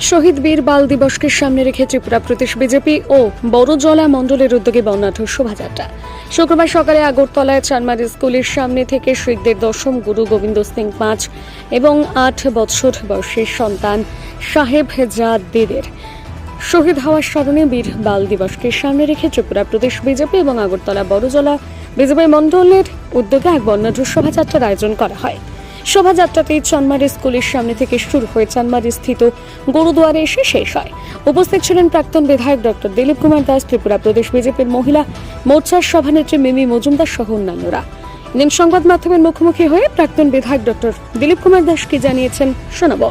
শহীদ বীর বাল দিবসকে সামনে রেখে ত্রিপুরা প্রদেশ বিজেপি ও বড়জলা মণ্ডলের উদ্যোগে বর্ণাঢ্য শোভাযাত্রা। শুক্রবার সকালে আগরতলায় চানমারি স্কুলের সামনে থেকে শিখদের দশম গুরু গোবিন্দ সিং পাঁচ এবং আট বৎসর বয়সের সন্তান সাহেব জাদের শহীদ হওয়ার স্মরণে বীর বাল দিবসকে সামনে রেখে ত্রিপুরা প্রদেশ বিজেপি এবং আগরতলা বড়জলা বিজেপি মণ্ডলের উদ্যোগে এক বর্ণাঢ্য শোভাযাত্রার আয়োজন করা হয়। শোভাযাত্রাটি চানমারি স্কুলের সামনে থেকে শুরু হয়ে চানমারি স্থিত গুরুদুয়ারে এসে শেষ হয়। উপস্থিত ছিলেন প্রাক্তন বিধায়ক ডক্টর দিলীপ কুমার দাস, ত্রিপুরা প্রদেশ বিজেপির মহিলা মোর্চার সভানেত্রী মিমি মজুমদার সহ অন্যান্যরা। এদিন সংবাদ মাধ্যমের মুখোমুখি হয়ে প্রাক্তন বিধায়ক ডক্টর দিলীপ কুমার দাস কি জানিয়েছেন শোনাব।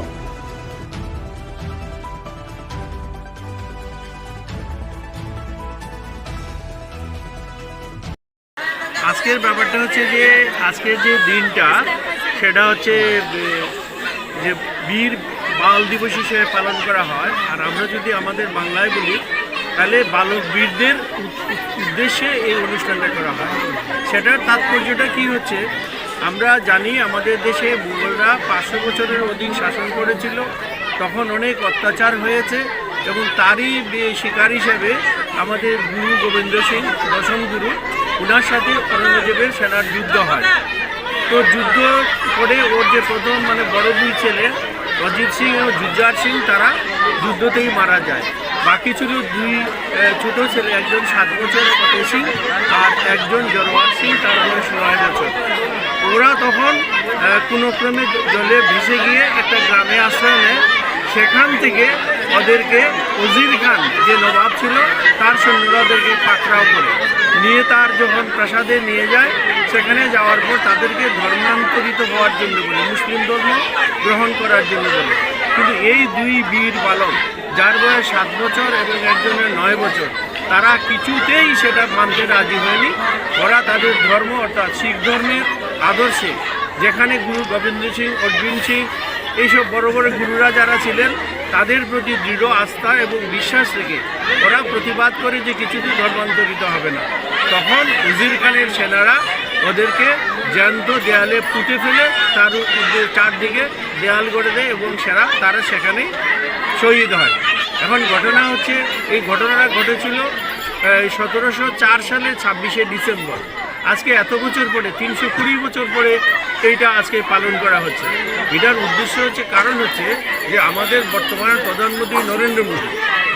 আজকের ব্যাপারটা হচ্ছে যে, আজকের যে দিনটা সেটা হচ্ছে যে বীর বাল দিবস হিসেবে পালন করা হয়। আর আমরা যদি আমাদের বাংলায় বলি, তাহলে বালক বীরদের উদ্দেশ্যে এই অনুষ্ঠানটা করা হয়। সেটার তাৎপর্যটা কি হচ্ছে, আমরা জানি আমাদের দেশে মুঘলরা পাঁচশো বছরের অধিক শাসন করেছিল, তখন অনেক অত্যাচার হয়েছে এবং তারই শিকার হিসেবে আমাদের গুরু গোবিন্দ সিং দশম গুরু ওনার সাথে ঔরঙ্গজেবের সেনার যুদ্ধ হয়। তো যুদ্ধ করে ওর যে প্রথম মানে বড় দুই ছেলে, অজিত সিং এবং জুজ্জার সিং, তারা যুদ্ধতেই মারা যায়। বাকি ছিল দুই ছোট ছেলে, একজন সাত বছর ফতেহ সিং, আর একজন জরওয়ার সিং, তার বয়স নয় বছর। ওরা তখন কোনো ক্রমে জলে ভেসে গিয়ে একটা গ্রামে আশ্রয় নেয়। সেখান থেকে ওদেরকে উজির খান যে নবাব ছিল, তার সৈন্যরা ওদেরকে পাকড়াও করে নিয়ে তার যখন প্রাসাদে নিয়ে যায়, সেখানে যাওয়ার পর তাদেরকে ধর্মান্তরিত হওয়ার জন্য বলে, মুসলিম ধর্ম গ্রহণ করার জন্য বলে। কিন্তু এই দুই বীর বালক, যার বয়স সাত বছর এবং একজনের নয় বছর, তারা কিছুতেই সেটা মানতে রাজি হয়নি। ওরা তাদের ধর্ম অর্থাৎ শিখ ধর্মের আদর্শে, যেখানে গুরু গোবিন্দ সিং অর্জুন সিং, এইসব বড় বড় গুরুরা যারা ছিলেন তাদের প্রতি দৃঢ় আস্থা এবং বিশ্বাস রেখে ওরা প্রতিবাদ করে যে কিছুতেই ধর্মান্তরিত হবে না। তখন উজির খানের সেনারা ওদেরকে জ্যান্ত দেয়ালে পুঁতে ফেলে তার চারদিকে দেয়াল গড়ে দেয় এবং সেরা তারা সেখানেই শহীদ হয়। এখন ঘটনা হচ্ছে, এই ঘটনাটা ঘটেছিল সতেরোশো চার সালে ছাব্বিশে ডিসেম্বর। আজকে এত বছর পরে, তিনশো কুড়ি বছর পরে এইটা আজকে পালন করা হচ্ছে। এটার উদ্দেশ্য হচ্ছে, কারণ হচ্ছে যে আমাদের বর্তমানের প্রধানমন্ত্রী নরেন্দ্র মোদী,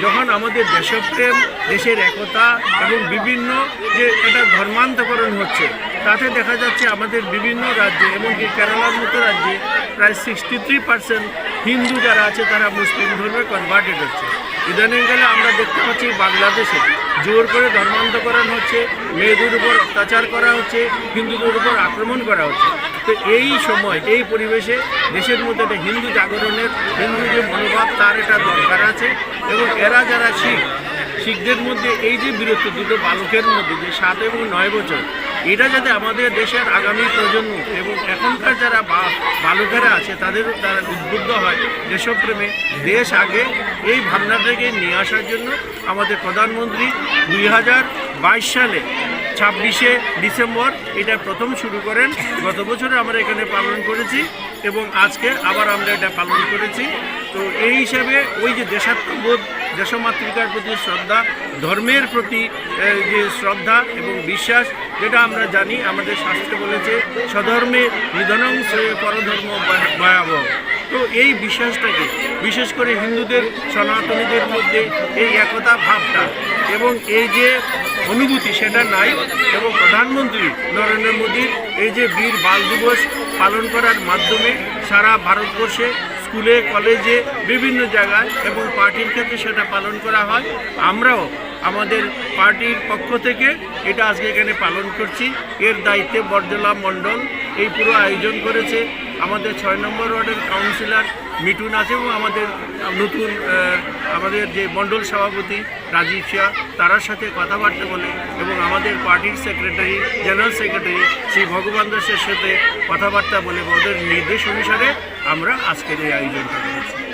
যখন আমাদের দেশপ্রেম, দেশের একতা এবং বিভিন্ন যে এটা ধর্মান্তকরণ হচ্ছে, তাতে দেখা যাচ্ছে আমাদের বিভিন্ন রাজ্যে এমনকি কেরালার মতো রাজ্যে প্রায় সিক্সটি থ্রি পার্সেন্ট হিন্দু যারা আছে, তারা মুসলিম ধর্মে কনভার্টেড হচ্ছে। ইদানিংকালে আমরা দেখতে পাচ্ছি বাংলাদেশে জোর করে ধর্মান্তকরণ হচ্ছে, মেয়েদের উপর অত্যাচার করা হচ্ছে, হিন্দুদের উপর আক্রমণ করা হচ্ছে। তো এই সময়, এই পরিবেশে দেশের মধ্যে একটা হিন্দু জাগরণের হিন্দু যে মনোভাব, তার এটা দরকার আছে। এবং এরা যারা শিখ শিখদের মধ্যে এই যে বীরত্ব দুটো বালকের মধ্যে যে সাত এবং নয় বছর, এটা যাতে আমাদের দেশের আগামী প্রজন্ম এবং এখনকার যারা বালকেরা আছে, তাদের তারা উদ্বুদ্ধ হয় দেশপ্রেমে। দেশ আগে এই ভাবনাটাকে নিয়ে আসার জন্য আমাদের প্রধানমন্ত্রী দুই হাজার বাইশ সালে ছাব্বিশে ডিসেম্বর এটা প্রথম শুরু করেন। গত বছরে আমরা এখানে পালন করেছি এবং আজকে আবার আমরা এটা পালন করেছি। তো এই হিসাবে ওই যে দেশাত্মবোধ দেশমাতৃকার প্রতি শ্রদ্ধা, ধর্মের প্রতি যে শ্রদ্ধা এবং বিশ্বাস, যেটা আমরা জানি, আমাদের শাস্ত্রে বলেছে, স্বধর্মে নিধনং শ্রেয় পরধর্ম ভয়া- ভয়াবহ। তো এই বিশ্বাসটাকে, বিশেষ করে হিন্দুদের, সনাতনীদের মধ্যে এই একতা ভাবটা এবং এই যে অনুভূতি সেটা নাই এবং প্রধানমন্ত্রী নরেন্দ্র মোদীর এই যে বীর বাল দিবস পালন করার মাধ্যমে সারা ভারতবর্ষে স্কুলে, কলেজে, বিভিন্ন জায়গায় এবং পার্টির ক্ষেত্রে সেটা পালন করা হয়। আমরাও আমাদের পার্টির পক্ষ থেকে এটা আজকে এখানে পালন করছি। এর দায়িত্বে বরজলা মণ্ডল এই পুরো আয়োজন করেছে। আমাদের ছয় নম্বর ওয়ার্ডের কাউন্সিলর মিটুন আছে এবং আমাদের নতুন আমাদের যে মণ্ডল সভাপতি রাজীব শাহ, তারার সাথে কথাবার্তা বলে এবং আমাদের পার্টির সেক্রেটারি, জেনারেল সেক্রেটারি শ্রী ভগবান দাসের সাথে কথাবার্তা বলে ওদের নির্দেশ অনুসারে আমরা আজকের এই আয়োজনটা করেছি।